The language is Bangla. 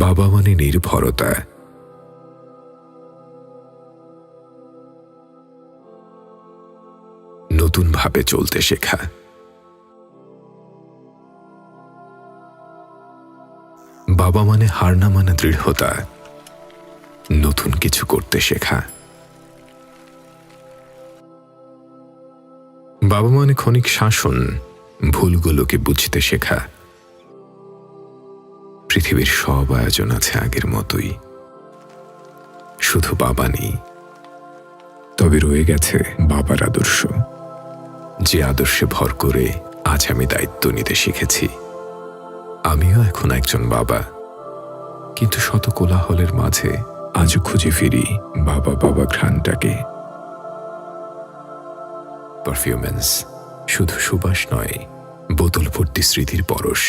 বাবা মানে নির্ভরতা। নতুনভাবে চলতে শেখা। বাবা মানে হার না মানা দৃঢ়তা। নতুন কিছু করতে শেখা। বাবা মানে ক্ষণিক শাসন, ভুলগুলোকে বুঝতে শেখা। পৃথিবীর সব আয়োজন আছে আগের মতোই। শুধু বাবা নেই, তবে রয়ে গেছে বাবার আদর্শ। যে আদর্শে ভর করে আজ আমি দায়িত্ব নিতে শিখেছি। আমিও এখন একজন বাবা, কিন্তু শত কোলাহলের মাঝে আজও খুঁজে ফিরি বাবা বাবা ঘ্রাণটাকে। পারফিউমেন্স শুধু সুবাস নয় বোতল ভর্তি স্মৃতির পরশ।